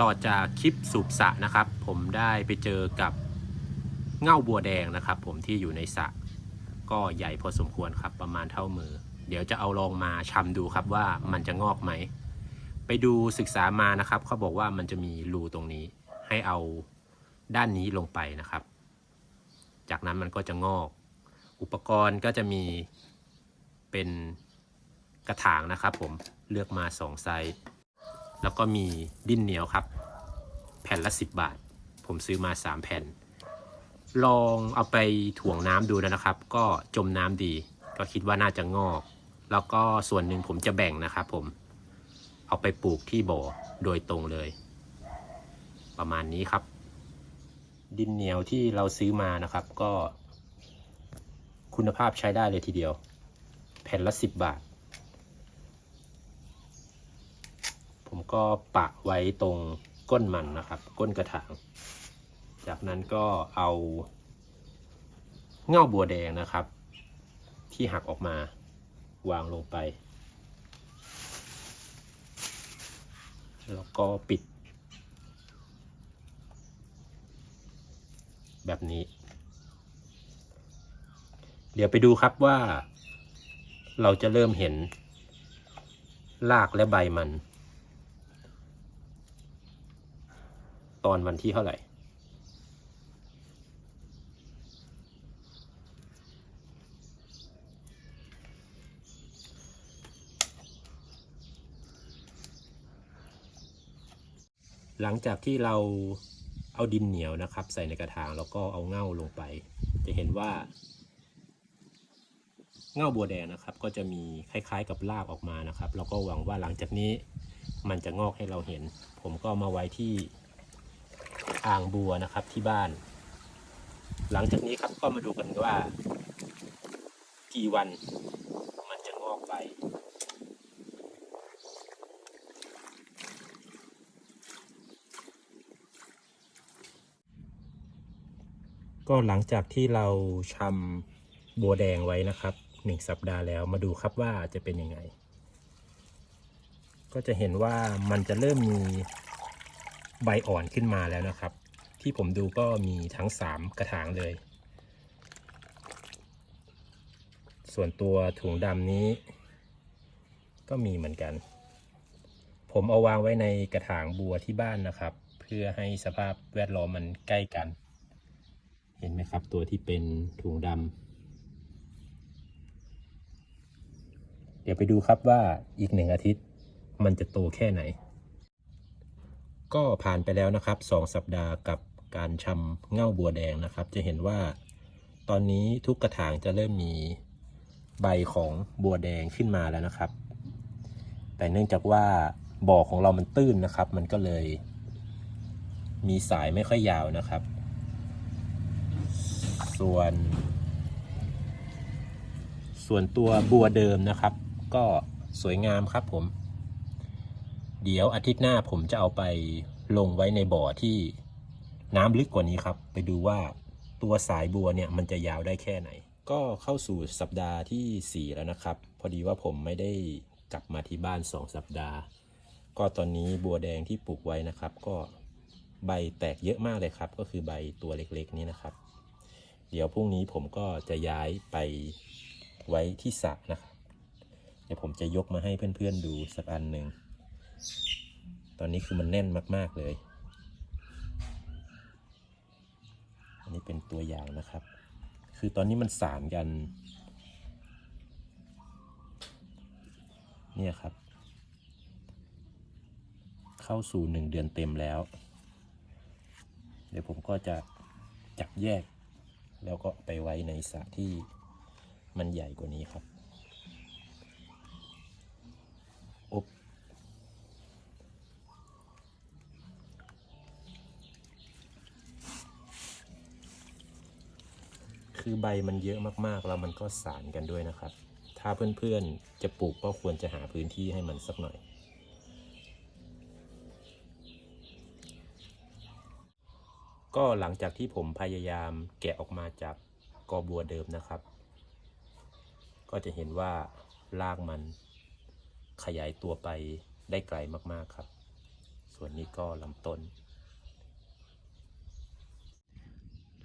ต่อจากคลิปสูบสะนะครับ ผมได้ไปเจอกับเง่าบัวแดงนะครับ ผมที่อยู่ในสะก็ใหญ่พอสมควรครับประมาณเท่ามือ เดี๋ยวจะเอาลองมาชำดูครับว่ามันจะงอกไหม ไปดูศึกษามานะครับ เขาบอกว่ามันจะมีรูตรงนี้ ให้เอาด้านนี้ลงไปนะครับ จากนั้นมันก็จะงอก อุปกรณ์ก็จะมีเป็นกระถางนะครับ ผมเลือกมาสองไซส์ แล้วก็มีดิ้นเหนียวครับ แผ่นละ 10 บาท ผมซื้อมา 3 แผ่น ลองเอาไปถ่วงน้ำดูนะครับ ก็จมน้ำดี ก็คิดว่าน่าจะงอก แล้วก็ส่วนหนึ่งผมจะแบ่งนะครับผม เอาไปปลูกที่บ่อโดยตรงเลย ประมาณนี้ครับ ดินเหนียวที่เราซื้อมานะครับก็คุณภาพใช้ได้เลยทีเดียว แผ่นละ 10 บาท ผม ก็ปะไว้ตรงก้นมันนะครับ ก้นกระถาง จากนั้นก็เอาเง่าบัวแดงนะครับ ที่หักออกมาวางลงไป แล้วก็ปิด แบบนี้ เดี๋ยวไปดูครับว่า เราจะเริ่มเห็นรากและใบมัน ตอนวันที่เท่าไหร่ หลังจากที่เราเอาดินเหนียวนะครับ ใส่ในกระถางแล้วก็เอาเง่าลงไป จะเห็นว่า เง่าบัวแดงนะครับ ก็จะมีคล้ายๆกับรากออกมานะครับ แล้วก็หวังว่าหลังจากนี้มันจะงอกให้เราเห็น ผมก็มาไว้ที่ อ่างบัวนะครับที่บ้าน หลังจากนี้ครับก็มาดูกันว่า กี่วันมันจะงอกไปก็หลังจากที่เราชำบัวแดงไว้นะครับหนึ่งสัปดาห์แล้วมาดูครับว่าจะเป็นยังไง ก็จะเห็นว่ามันจะเริ่มมี ใบอ่อนขึ้นมาแล้วนะครับ ที่ผมดูก็มีทั้งสามกระถางเลย ส่วนตัวถุงดำนี้ ก็มีเหมือนกัน ผมเอาวางไว้ในกระถางบัวที่บ้านนะครับ เพื่อให้สภาพแวดล้อมมันใกล้กัน เห็นไหมครับตัวที่เป็นถุงดำเดี๋ยวไปดูครับว่าอีกหนึ่งอาทิตย์มันจะโตแค่ไหน ก็ผ่านไปแล้วนะครับสองสัปดาห์กับการชำเง่าบัวแดงนะครับ จะเห็นว่าตอนนี้ทุกกระถางจะเริ่มมีใบของบัวแดงขึ้นมาแล้วนะครับ แต่เนื่องจากว่าบ่อของเรามันตื้นนะครับ มันก็เลย มีสายไม่ค่อยยาวนะครับ ส่วน ส่วนตัวบัวเดิมนะครับ ก็สวยงามครับผม เดี๋ยวอาทิตย์หน้าผมจะเอาไปลงไว้ในบ่อที่น้ำลึกกว่านี้ครับ ไปดูว่าตัวสายบัวเนี่ยมันจะยาวได้แค่ไหน ก็เข้าสู่สัปดาห์ที่ 4 แล้วนะครับ พอดีว่าผมไม่ได้กลับมาที่บ้าน 2 สัปดาห์ ก็ตอนนี้บัวแดงที่ปลูกไว้นะครับ ก็ใบแตกเยอะมากเลยครับ ก็คือใบตัวเล็กๆ นี้นะครับ เดี๋ยวพรุ่งนี้ผมก็จะย้ายไปไว้ที่สระนะครับ เดี๋ยวผมจะยกมาให้เพื่อนๆดูสักอันหนึ่ง ตอนนี้คือมันแน่นมาก ๆ เลย อันนี้เป็นตัวอย่างนะครับ คือตอนนี้มันสานกัน เนี่ยครับ เข้าสู่หนึ่งเดือนเต็มแล้ว เดี๋ยวผมก็จะจับแยก แล้วก็ไปไว้ในสระที่มันใหญ่กว่านี้ครับอบ คือใบมันเยอะมากๆ แล้วมันก็สารกันด้วยนะครับ ถ้าเพื่อนๆจะปลูกก็ควรจะหาพื้นที่ให้มันสักหน่อย ก็หลังจากที่ผมพยายามแกะออกมาจากกอบัวเดิมนะครับ ก็จะเห็นว่ารากมันขยายตัวไปได้ไกลมากๆครับ ส่วนนี้ก็ลำต้น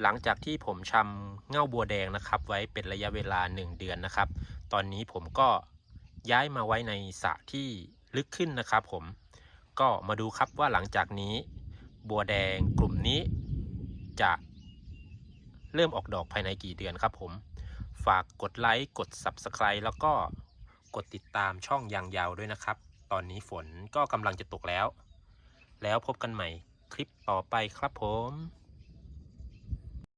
หลังจากที่ผมชำเง่าบัวแดงนะครับ ไว้เป็นระยะเวลา 1 เดือนนะครับ ตอนนี้ผมก็ย้ายมาไว้ในสระที่ลึกขึ้นนะครับ ผมก็มาดูครับว่าหลังจากนี้ บัวแดงกลุ่มนี้จะเริ่มออกดอกภายในกี่เดือนครับผม ฝากกดไลค์กด Subscribe แล้วก็กดติดตามช่องยางยาวด้วยนะครับ ตอนนี้ฝนก็กำลังจะตกแล้ว แล้วพบกันใหม่คลิปต่อไปครับผม